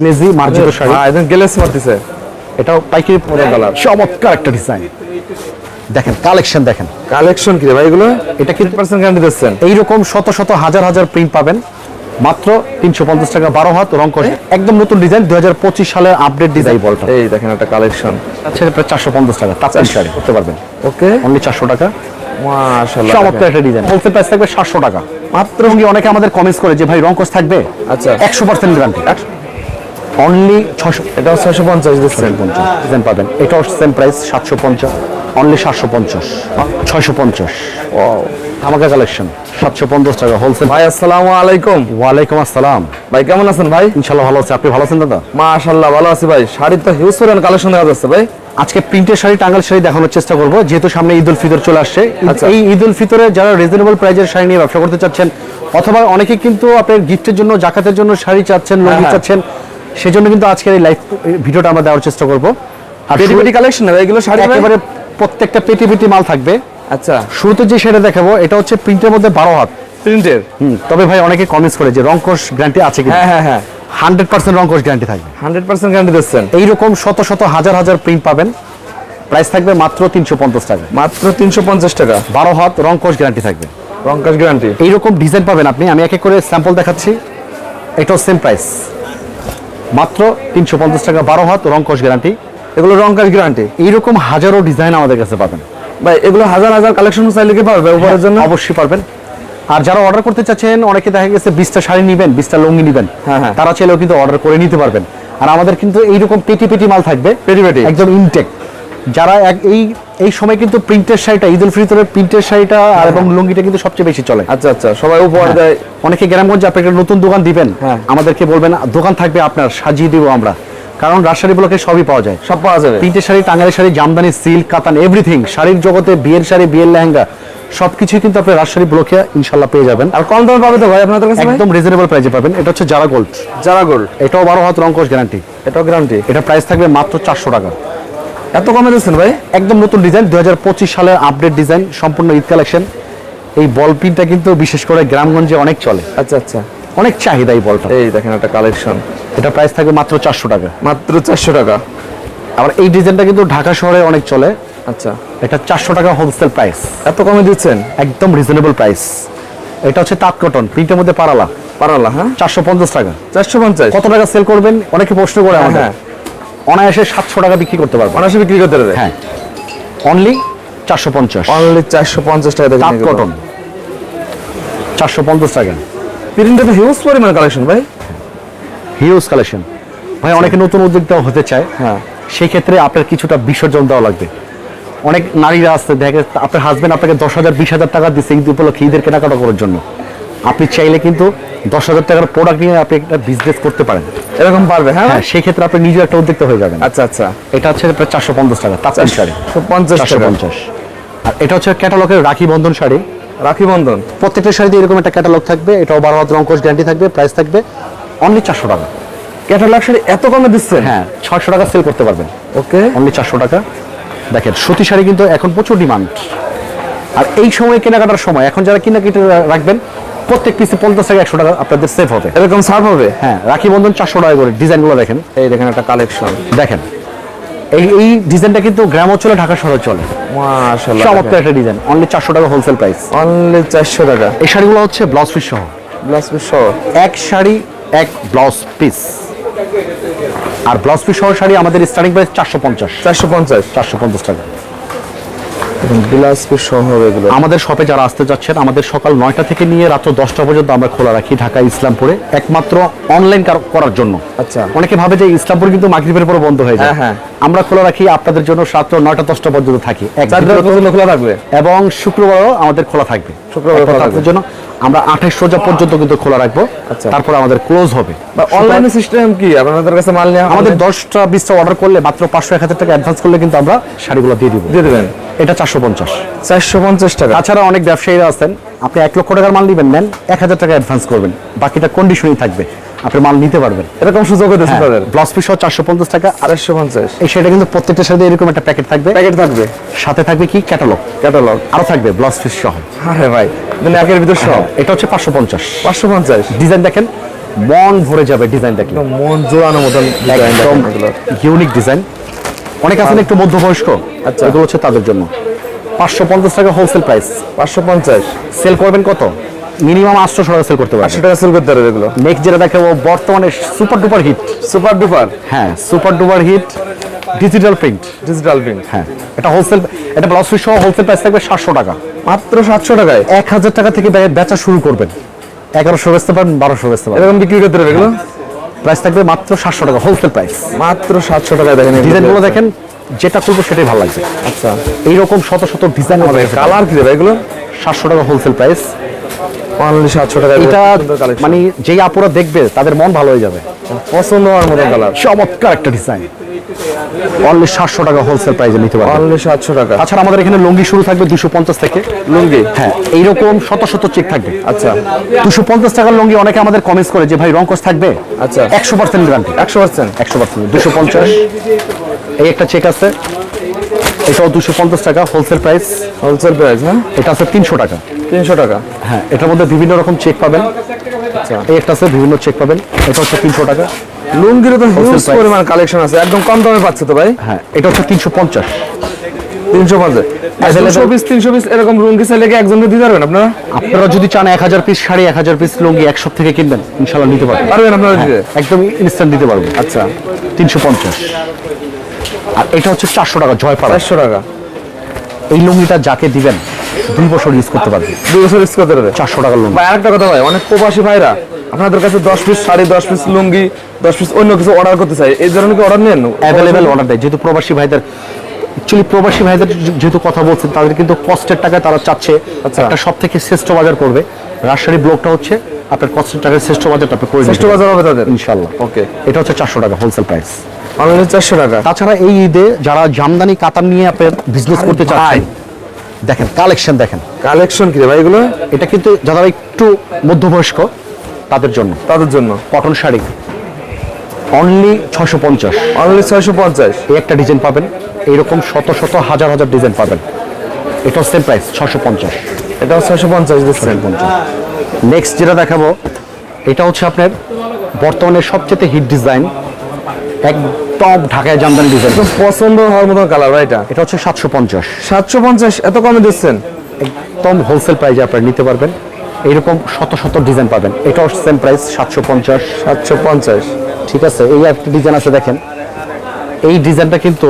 Glazy মার্জিত শাড়ি। হ্যাঁ, একদম গ্লেস মারতেছে। এটাও পাইকারি পরে কালার। চমৎকার একটা ডিজাইন দেখেন কালেকশন দেখেন। কালেকশন কি রে ভাই এগুলো? এটা কিন্তু পার্সেন্ট গ্যারান্টি দিচ্ছেন? এইরকম শত শত হাজার হাজার প্রিন্ট পাবেন। মাত্র তিনশো পঞ্চাশ টাকা বারো হাত রং করে একদম নতুন ডিজাইন দুই হাজার পঁচিশ সালের আপডেট ডিজাইন বলটা। এই দেখেন একটা কালেকশন আচ্ছা প্রায় চারশো পঞ্চাশ টাকা তার শাড়ি করতে পারবেন। ওকে। অনলি চারশো টাকা। মাশাআল্লাহ। চমৎকার একটা ডিজাইন হোলসেল প্রাইস থাকবে সাতশো টাকা। মাত্র? অনেকে আমাদের কমেন্টস করে যে ভাই রঙ্কস থাকবে? আচ্ছা। একশো পার্সেন্ট গ্যারান্টি অনলি ছশো এটা ছয়শো পঞ্চাশ ডিজাইন পাবেন। এটাও সেম প্রাইস সাতশো পঞ্চাশ। অনলি সাতশো পঞ্চাশ। ছয়শো পঞ্চাশ। ও কালেকশন সাতশো পঞ্চাশ টাকা হোলসেল ভাই আসসালামু আলাইকুম। ওয়ালাইকুম আসসালাম। ভাই কেমন আছেন ভাই? ইনশাল্লাহ ভালো আছে। আপনি ভালো আছেন দাদা? মাশাআল্লাহ ভালো আছি ভাই। শাড়ির তো হিউজ পরিমাণ কালেকশন দেখা যাচ্ছে ভাই। আজকে প্রিন্টের শাড়ি টাঙ্গাল শাড়ি দেখানোর চেষ্টা করব। যেহেতু সামনে ঈদ উল ফিতর চলে আসছে। আচ্ছা। এই ঈদ উল ফিতরে যারা রিজনেবল প্রাইজের শাড়ি নিয়ে ব্যবসা করতে চাচ্ছেন অথবা অনেকে কিন্তু আপনার গিফটের জন্য জাকাতের জন্য শাড়ি চাচ্ছেন লুঙ্গি হ্যাঁ। চাচ্ছেন সেজন্য কিন্তু আজকের এই লাইভ ভিডিওটা আমরা দেওয়ার চেষ্টা করব। আর পেটি পেটি কালেকশন এগুলো শাড়ি? একেবারে প্রত্যেকটা পেটি পেটি মাল থাকবে। আচ্ছা। শুরুতে যে শাড়ি দেখাবো এটা হচ্ছে প্রিন্টের মধ্যে বারো হাত। প্রিন্টের? হুম, তবে ভাই অনেকে কমেন্টস করে যে রংকশ গ্যারান্টি আছে কি হ্যাঁ হ্যাঁ হ্যাঁ। হান্ড্রেড পার্সেন্ট রংকশ গ্যারান্টি থাকবে। হান্ড্রেড পার্সেন্ট গ্যারান্টি দিচ্ছেন? এইরকম শত শত হাজার হাজার প্রিন্ট পাবেন। প্রাইস থাকবে মাত্র তিনশো পঞ্চাশ টাকা। মাত্র তিনশো পঞ্চাশ টাকা। বারো হাত রংকশ গ্যারান্টি থাকবে। রংকাশ গ্যারান্টি এইরকম ডিজাইন পাবেন আপনি। আমি এক এক করে স্যাম্পল দেখাচ্ছি। এটাও সেম প্রাইস মাত্র তিনশো পঞ্চাশ টাকা বারো হাত রংকশ গ্যারান্টি এগুলো রংকাশ গ্যারান্টি এইরকম হাজারো ডিজাইন আমাদের কাছে পাবেন। ভাই এগুলো হাজার হাজার কালেকশন চাইলে কি পারবে উপরের জন্য? অবশ্যই পারবেন। আর যারা অর্ডার করতে চাচ্ছেন অনেকে দেখা গেছে বিশটা শাড়ি নেবেন বিশটা লুঙ্গি নেবেন। হ্যাঁ, হ্যাঁ। তারা চাইলেও কিন্তু অর্ডার করে নিতে পারবেন। আর আমাদের কিন্তু এইরকম পেটি পেটি মাল থাকবে। পেটি পেটি। একদম ইনটেক যারা এক- এই এই সময় কিন্তু প্রিন্টের শাড়িটা ঈদ উল ফিতরের প্রিন্টের শাড়িটা আর এবং লুঙ্গিটা কিন্তু সবচেয়ে বেশি চলে। আচ্ছা আচ্ছা সবাই উপহার হ্যাঁ। দেয়। অনেকে গ্রামগঞ্জে আপনি একটা নতুন দোকান দিবেন হ্যাঁ। আমাদেরকে বলবেন দোকান থাকবে আপনার সাজিয়ে দিব আমরা। কারণ রাজশাহী ব্লকে সবই পাওয়া যায়। সব পাওয়া যাবে। প্রিন্টের শাড়ি টাঙ্গালের শাড়ি জামদানি সিল্ক কাতান এভরিথিং শাড়ির জগতে বিয়ের শাড়ি বিয়ের লেহেঙ্গা সবকিছুই কিন্তু আপনি রাজশাহী ব্লকে ইনশাল্লাহ পেয়ে যাবেন। আর কম দামে পাবে তো ভাই আপনাদের কাছে একদম রিজনেবল প্রাইসে পাবেন। এটা হচ্ছে জারা গোল্ড যারা গোল্ড এটাও বারো হাত রঙ্কশ গ্যারান্টি এটাও গ্যারান্টি এটা প্রাইস থাকবে মাত্র চারশো টাকা। এত কমে দিচ্ছেন ভাই? একদম নতুন ডিজাইন দুই সালের আপডেট ডিজাইন সম্পূর্ণ ঈদ কালেকশন এই বল পিনটা কিন্তু বিশেষ করে গ্রামগঞ্জে অনেক চলে। আচ্ছা আচ্ছা। অনেক চাহিদা এই বলটা। এই দেখেন একটা কালেকশন এটা প্রাইস থাকবে মাত্র চারশো টাকা। মাত্র চারশো টাকা। আবার এই ডিজাইনটা কিন্তু ঢাকা শহরে অনেক চলে। আচ্ছা। এটা চারশো টাকা হোলসেল প্রাইস এত কমে দিচ্ছেন? একদম রিজনেবল প্রাইস এটা হচ্ছে তাঁত কটন প্রিন্টের মধ্যে পারালা। পারালা হ্যাঁ? চারশো পঞ্চাশ টাকা। চারশো পঞ্চাশ। কত টাকা সেল করবেন? অনেকে প্রশ্ন করে হ্যাঁ। অনায়াসে সাতশো টাকা বিক্রি করতে পারব। অনায়াসে বিক্রি করতে পারবে? হ্যাঁ। অনলি চারশো পঞ্চাশ। অনলি চারশো পঞ্চাশ টাকা তাঁত কটন চারশো পঞ্চাশ টাকা। প্রিন্টে তো হিউজ পরিমাণ কালেকশন ভাই। হিউজ কালেকশন ভাই অনেকে নতুন উদ্যোক্তা হতে চায়। হ্যাঁ। সেই ক্ষেত্রে আপনার কিছুটা বিসর্জন দেওয়া লাগবে। অনেক নারীরা আসতে দেখে আপনার হাজবেন্ড আপনাকে দশ হাজার বিশ হাজার টাকা দিচ্ছে ঈদ উপলক্ষে ঈদের কেনাকাটা করার জন্য। আপনি চাইলে কিন্তু দশ হাজার টাকার প্রোডাক্ট নিয়ে আপনি একটা বিজনেস করতে পারেন। এরকম পারবে হ্যাঁ? হ্যাঁ সেই ক্ষেত্রে আপনি নিজে একটা উদ্যোক্তা হয়ে যাবেন। আচ্ছা আচ্ছা। এটা হচ্ছে প্রায় চারশো পঞ্চাশ টাকা শাড়ি। পঞ্চাশ চারশো পঞ্চাশ। আর এটা হচ্ছে ক্যাটালগের রাখি বন্ধন শাড়ি। রাখি বন্ধন। প্রত্যেকটা শাড়িতে এরকম একটা ক্যাটালগ থাকবে এটাও বারো হাজার অঙ্কশ গ্যারান্টি থাকবে প্রাইস থাকবে অনলি চারশো টাকা। ক্যাটালগ শাড়ি এত কমে দিচ্ছেন? হ্যাঁ ছয়শো টাকা সেল করতে পারবেন। ওকে। অনলি চারশো টাকা। দেখেন সুতি শাড়ি কিন্তু এখন প্রচুর ডিমান্ড আর এই সময় কেনাকাটার সময় এখন যারা কিনা কেটে রাখবেন প্রত্যেক পিসে পঞ্চাশ টাকা একশো টাকা আপনাদের সেভ হবে। এরকম সার্ভ হবে? হ্যাঁ রাখি বন্ধন চারশো টাকা করে ডিজাইনগুলো দেখেন। এই দেখেন একটা কালেকশন দেখেন এই এই ডিজাইনটা কিন্তু গ্রাম অঞ্চলে ঢাকা শহরে চলে। মাশাআল্লাহ চমৎকার একটা ডিজাইন অনলি চারশো টাকা হোলসেল প্রাইস অনলি চারশো টাকা। এই শাড়িগুলো হচ্ছে ব্লাউজ পিস সহ। ব্লাউজ পিস সহ। এক শাড়ি এক ব্লাউজ পিস আর ব্লাউজ পিস সহ শাড়ি আমাদের স্টার্টিং প্রাইস চারশো পঞ্চাশ। চারশো পঞ্চাশ। চারশো পঞ্চাশ টাকা। ব্লাউজ পিস সহ এগুলো আমাদের শপে যারা আসতে যাচ্ছেন আমাদের সকাল নয়টা থেকে নিয়ে রাত্র দশটা পর্যন্ত আমরা খোলা রাখি ঢাকা ইসলামপুরে একমাত্র অনলাইন করার জন্য আচ্ছা। অনেকে ভাবে যে ইসলামপুর কিন্তু মাগরিবের পর বন্ধ হয়ে যায় হ্যাঁ, হ্যাঁ। আমরা খোলা রাখি আপনাদের জন্য রাত্র নয়টা দশটা পর্যন্ত থাকি। খোলা থাকবে? এবং শুক্রবারও আমাদের খোলা থাকবে। শুক্রবার জন্য আমরা আঠাশ রোজা পর্যন্ত কিন্তু খোলা রাখব। আচ্ছা। তারপরে আমাদের ক্লোজ হবে। অনলাইনে সিস্টেম কি? আপনাদের কাছে মাল নেওয়া আমাদের দশটা বিশটা অর্ডার করলে মাত্র পাঁচশো এক হাজার টাকা অ্যাডভান্স করলে কিন্তু আমরা শাড়িগুলো দিয়ে দিব। দিয়ে দেবেন? এটা চারশো পঞ্চাশ। চারশো পঞ্চাশ টাকা। তাছাড়া অনেক ব্যবসায়ীরা আছেন। আপনি এক লক্ষ টাকার মাল নেবেন নেন এক হাজার টাকা অ্যাডভান্স করবেন। বাকিটা কন্ডিশনই থাকবে। আপনি মাল নিতে পারবেন। এরকম সুযোগ হতেছে তাদের। ব্লাউজ পিস চারশো পঞ্চাশ টাকা। আর চারশো পঞ্চাশ। এই সেটা কিন্তু প্রত্যেকটার সাথে এরকম একটা প্যাকেট থাকবে। প্যাকেট থাকবে। সাথে থাকবে কি? ক্যাটালগ ক্যাটালগ আরও থাকবে ব্লাউজ পিস সহ। আরে ভাই মানে একের ভিতর সব। এটা হচ্ছে পাঁচশো পঞ্চাশ। পাঁচশো পঞ্চাশ। ডিজাইন দেখেন মন ভরে যাবে ডিজাইন দেখলে। মন জোড়ানোর মতন একদম ইউনিক ডিজাইন অনেক আছেন একটু মধ্যবয়স্ক? আচ্ছা। এগুলো হচ্ছে তাদের জন্য। পাঁচশো পঞ্চাশ টাকা হোলসেল প্রাইস পাঁচশো পঞ্চাশ। সেল করবেন কত? মিনিমাম আটশো টাকা সেল করতে আটশো পারবেন টাকা সেল করতে পারবে এগুলো। নেক্সট যেটা দেখাবো বর্তমানে super duper hit super duper হ্যাঁ super duper hit digital print digital print হ্যাঁ এটা হোলসেল এটা ব্লাউজ পিস সহ হোলসেল প্রাইস থাকবে সাতশো টাকা। মাত্র সাতশো টাকায়? এক হাজার টাকা থেকে বেচা শুরু করবেন। এগারোশো বেচতে পারেন বারোশো বেচতে পারেন। এরকম বিক্রি করতে পারবে এগুলো? প্রাইস থাকবে মাত্র সাতশো টাকা হোলসেল প্রাইস মাত্র সাতশো টাকায় দেখেন ডিজাইনগুলো দেখেন যেটা করব সেটাই ভালো লাগবে। আচ্ছা। এইরকম শত শত ডিজাইন কালার কি দেবে এগুলো? সাতশো টাকা হোলসেল প্রাইস অনলি সাতশো টাকা এটা মানে যেই আপুরা দেখবে তাদের মন ভালো হয়ে যাবে। পছন্দ হওয়ার মতো কালার চমৎকার একটা ডিজাইন অনলি সাতশো টাকা হোলসেল প্রাইসে নিতে পারবেন অনলি সাতশো টাকা। তাছাড়া আমাদের এখানে লুঙ্গি শুরু থাকবে দুশো পঞ্চাশ থেকে। লুঙ্গি? হ্যাঁ এইরকম শত শত চেক থাকবে। আচ্ছা। দুশো পঞ্চাশ টাকার লুঙ্গি অনেকে আমাদের কমেন্টস করে যে ভাই রঙ্কস থাকবে? আচ্ছা। একশো পার্সেন্ট গ্যারান্টি একশো পার্সেন্ট একশো পার্সেন্ট দুশো পঞ্চাশ। এই একটা চেক আছে। এটাও দুশো পঞ্চাশ টাকা হোলসেল প্রাইস হোলসেল প্রাইস হ্যাঁ? এটা আছে তিনশো টাকা। তিনশো টাকা। হ্যাঁ এটার মধ্যে বিভিন্ন রকম চেক পাবেন। এই একটা আছে বিভিন্ন চেক পাবেন। এটা হচ্ছে তিনশো টাকা। লুঙ্গিরও তো হিউজ পরিমাণ কালেকশন আছে একদম কম দামে পাচ্ছে তো ভাই। হ্যাঁ এটা হচ্ছে তিনশো পঞ্চাশ। তিনশো পঞ্চাশ। দুশো পিস তিনশো পিস এরকম লুঙ্গি চাইলে কি একজনকে দিতে পারবেন আপনারা? আপনারা যদি চান এক হাজার পিস শাড়ি এক হাজার পিস লুঙ্গি এক সপ্তাহ থেকে কিনবেন ইনশাল্লাহ নিতে পারবেন। পারবেন আপনারা দিতে একদম ইনস্ট্যান্ট দিতে পারব। আচ্ছা। তিনশো পঞ্চাশ। আর এটা হচ্ছে চারশো টাকা জয়পাড়া। চারশো টাকা। এই লুঙ্গিটা যাকে দিবেন দুই বছর ইউজ করতে পারবে। দুই বছর ইউজ করতে পারবে? চারশো টাকার লুঙ্গি। ভাই আরেকটা কথা ভাই অনেক প্রবাসী ভাইরা আপনাদের কাছে দশ পিস শাড়ি দশ পিস লুঙ্গি দশ পিস অন্য কিছু অর্ডার করতে চাই এই ধরনের কি অর্ডার নেন? অ্যাভেলেবেল অর্ডার দেয় যেহেতু প্রবাসী ভাইদের অ্যাকচুয়ালি প্রবাসী ভাইদের যেহেতু কথা বলছেন তাদের কিন্তু কষ্টের টাকায় তারা চাচ্ছে। আচ্ছা। একটা সব থেকে শ্রেষ্ঠ বাজার করবে। রাজশাহী ব্লকটা হচ্ছে আপনার কষ্টের টাকায় শ্রেষ্ঠ বাজারটা আপনি করে শ্রেষ্ঠ বাজার হবে তাদের। ইনশাল্লাহ ওকে এটা হচ্ছে চারশো টাকা হোলসেল প্রাইস চারশো টাকা? তাছাড়া এই ঈদে যারা জামদানি কাতান নিয়ে আপনার বিজনেস করতে চাচ্ছেন দেখেন কালেকশন দেখেন। কালেকশন কি ভাই এগুলো? এটা কিন্তু যারা একটু মধ্যবয়স্ক তাদের জন্য। তাদের জন্য। কটন শাড়ি। অনলি ছশো পঞ্চাশ। অনলি ছয়শো পঞ্চাশ। এই একটা ডিজাইন পাবেন এইরকম শত শত হাজার হাজার ডিজাইন পাবেন। এটাও সেম প্রাইস ছশো পঞ্চাশ। এটাও ছয়শো পঞ্চাশ দিচ্ছেন নেক্সট যেটা দেখাবো এটা হচ্ছে আপনার বর্তমানে সবচেয়ে হিট ডিজাইন একদম ঢাকায় জামদানি ডিজাইন। পছন্দ হওয়ার মতো কালার ভাই এটা এটা হচ্ছে সাতশো পঞ্চাশ। সাতশো পঞ্চাশ এত কমে দিচ্ছেন? একদম হোলসেল প্রাইসে আপনারা নিতে পারবেন। এইরকম শত শত ডিজাইন পাবেন। এটাও সেম প্রাইস সাতশো পঞ্চাশ। সাতশো পঞ্চাশ। ঠিক আছে এই একটা ডিজাইন আছে দেখেন। এই ডিজাইনটা কিন্তু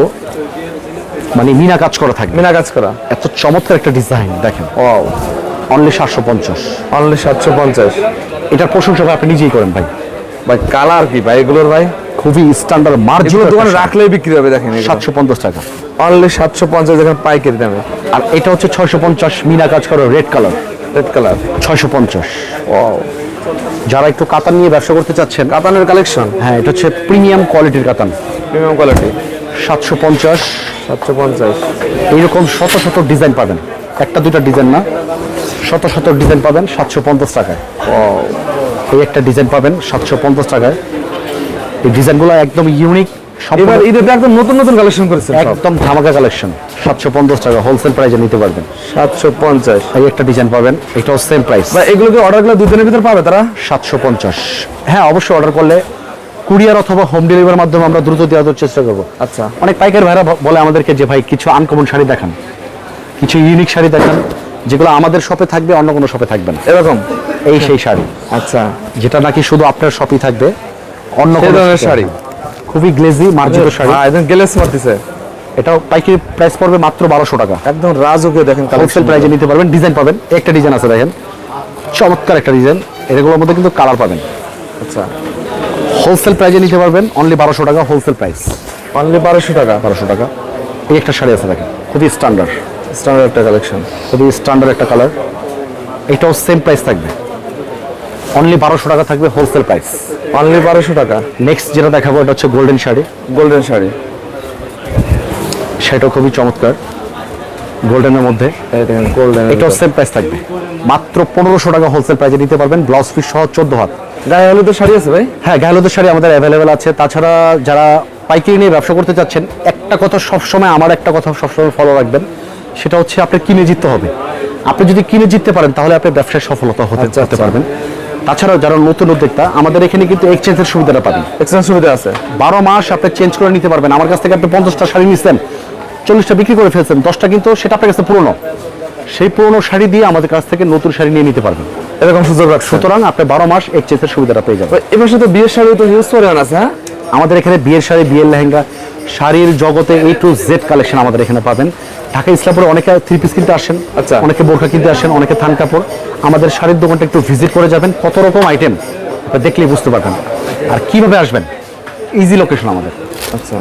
মানে মিনা কাজ করা থাকবে। মিনা কাজ করা। এত চমৎকার একটা ডিজাইন দেখেন। ও অনলি সাতশো পঞ্চাশ। অনলি সাতশো পঞ্চাশ। এটার প্রশংসা আপনি নিজেই করেন ভাই। ভাই কালার কি ভাই এগুলোর ভাই? খুবই স্ট্যান্ডার্ড মার্জিন দোকানে রাখলেই বিক্রি হবে দেখেন সাতশো পঞ্চাশ টাকা। অনলি সাতশো পঞ্চাশ দেখেন পাইকারি দামে। আর এটা হচ্ছে ছয়শো পঞ্চাশ মিনা কাজ করো রেড কালার রেড কালার ছয়শো পঞ্চাশ। ও যারা একটু কাতান নিয়ে ব্যবসা করতে চাচ্ছেন কাতানের কালেকশন হ্যাঁ এটা হচ্ছে প্রিমিয়াম কোয়ালিটির কাতান। প্রিমিয়াম কোয়ালিটি সাতশো পঞ্চাশ। সাতশো পঞ্চাশ। এইরকম শত শত ডিজাইন পাবেন। একটা দুটা ডিজাইন না শত শত ডিজাইন পাবেন সাতশো পঞ্চাশ টাকায়। এই একটা ডিজাইন পাবেন সাতশো পঞ্চাশ টাকায়। এই ডিজাইনগুলো একদম ইউনিক এবার ঈদে তো একদম নতুন নতুন কালেকশন করেছেন সব। একদম ধামাকা কালেকশন সাতশো পঞ্চাশ টাকা হোলসেল প্রাইসে নিতে পারবেন। সাতশো পঞ্চাশ। এই একটা ডিজাইন পাবেন এটাও সেম প্রাইস বা এগুলোকে অর্ডার করলে দুদিনের ভিতর পাবে তারা? সাতশো পঞ্চাশ। হ্যাঁ অবশ্যই অর্ডার করলে কুরিয়ার অথবা হোম ডেলিভারির মাধ্যমে আমরা দ্রুত দেওয়ার চেষ্টা করব। আচ্ছা। অনেক পাইকার ভাইরা বলে আমাদেরকে যে ভাই কিছু আনকমন শাড়ি দেখান। কিছু ইউনিক শাড়ি দেখান যেগুলো আমাদের শপে থাকবে অন্য কোনো শপে থাকবে না। এরকম? এই সেই শাড়ি। আচ্ছা। যেটা নাকি শুধু আপনার শপই থাকবে অন্য ধরনের শাড়ি। খুবই গ্লেজি মার্জিত শাড়ি। হ্যাঁ, একদম গেলেস মারতেছে। এটাও পাইকারি প্রাইস পড়বে মাত্র বারোশো টাকা। একদম রাজকীয় দেখেন হোলসেল কালেকশন প্রাইসে নিতে পারবেন ডিজাইন পাবেন। একটা ডিজাইন আছে দেখেন। চমৎকার একটা ডিজাইন এগুলোর মধ্যে কিন্তু কালার পাবেন। আচ্ছা। হোলসেল প্রাইসে নিতে পারবেন অনলি বারোশো টাকা হোলসেল প্রাইস অনলি বারোশো টাকা? বারোশো টাকা। এই একটা শাড়ি আছে দেখেন খুবই স্ট্যান্ডার্ড স্ট্যান্ডার্ড একটা কালেকশন খুবই স্ট্যান্ডার্ড একটা কালার এটাও সেম প্রাইস থাকবে। অনলি বারোশো টাকা থাকবে হোলসেল প্রাইস অনলি বারোশো টাকা? নেক্সট যেটা দেখাবো এটা হচ্ছে গোল্ডেন শাড়ি। গোল্ডেন শাড়ি। সেটাও খুবই চমৎকার। গোল্ডেনের মধ্যে। গোল্ডেন এটাও সেম প্রাইস থাকবে। মাত্র পনেরোশো টাকা হোলসেল প্রাইসে নিতে পারবেন ব্লাউজ পিস সহ চোদ্দ হাত। গায়ে হলুদের শাড়ি আছে ভাই? হ্যাঁ গায়েলদের শাড়ি আমাদের অ্যাভেলেবেল আছে। তাছাড়া যারা পাইকারি নিয়ে ব্যবসা করতে চাচ্ছেন একটা কথা সবসময় আমার একটা কথা সবসময় ফলো রাখবেন। সেটা হচ্ছে আপনি কিনে জিততে হবে। আপনি যদি কিনে জিততে পারেন তাহলে আপনি ব্যবসায় সফলতা হতে আচ্ছা, আচ্ছা। পারবেন। তাছাড়াও যারা নতুন উদ্যোক্তা আমাদের এখানে কিন্তু এক্সচেঞ্জের সুবিধাটা পাবেন। এক্সচেঞ্জ সুবিধা আছে। বারো মাস আপনি চেঞ্জ করে নিতে পারবেন। আমার কাছ থেকে আপনি পঞ্চাশটা শাড়ি নিচ্ছেন চল্লিশটা বিক্রি করে ফেলছেন দশটা কিন্তু সেটা আপনার কাছে পুরনো। সেই পুরনো শাড়ি দিয়ে আমাদের কাছ থেকে নতুন শাড়ি নিয়ে নিতে পারবেন। এরকম সুযোগ সুতরাং আপনি বারো মাস এক্সচেঞ্জের সুবিধাটা পেয়ে যাবেন। এবার শুধু বিয়ের শাড়ি তো হিউজ পরিমাণ আছে হ্যাঁ? আমাদের এখানে বিয়ের শাড়ি বিয়ের লেহেঙ্গা শাড়ির জগতে এ টু জেড কালেকশন আমাদের এখানে পাবেন। ঢাকা ইসলামপুরে অনেকে থ্রি পিস কিনতে আসেন আচ্ছা। অনেকে বোরখা কিনতে আসেন অনেকে থান কাপড়। আমাদের শাড়ির দোকানটা একটু ভিজিট করে যাবেন কত রকম আইটেম দেখলেই বুঝতে পারবেন। আর কীভাবে আসবেন? ইজি লোকেশন আমাদের। আচ্ছা।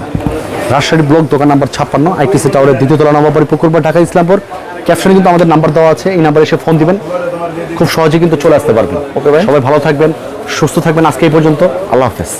রাজশাহী ব্লক দোকান নাম্বার ছাপ্পান্ন আইটিসি টাওয়ারের দ্বিতীয় তলা নবাবাড়ি পুকুর বা ঢাকা ইসলামপুর। ক্যাপশনে কিন্তু আমাদের নাম্বার দেওয়া আছে এই নাম্বারে এসে ফোন দিবেন। খুব সহজে কিন্তু চলে আসতে পারবেন। ওকে ভাই। সবাই ভালো থাকবেন সুস্থ থাকবেন আজকে এই পর্যন্ত। আল্লাহ হাফেজ।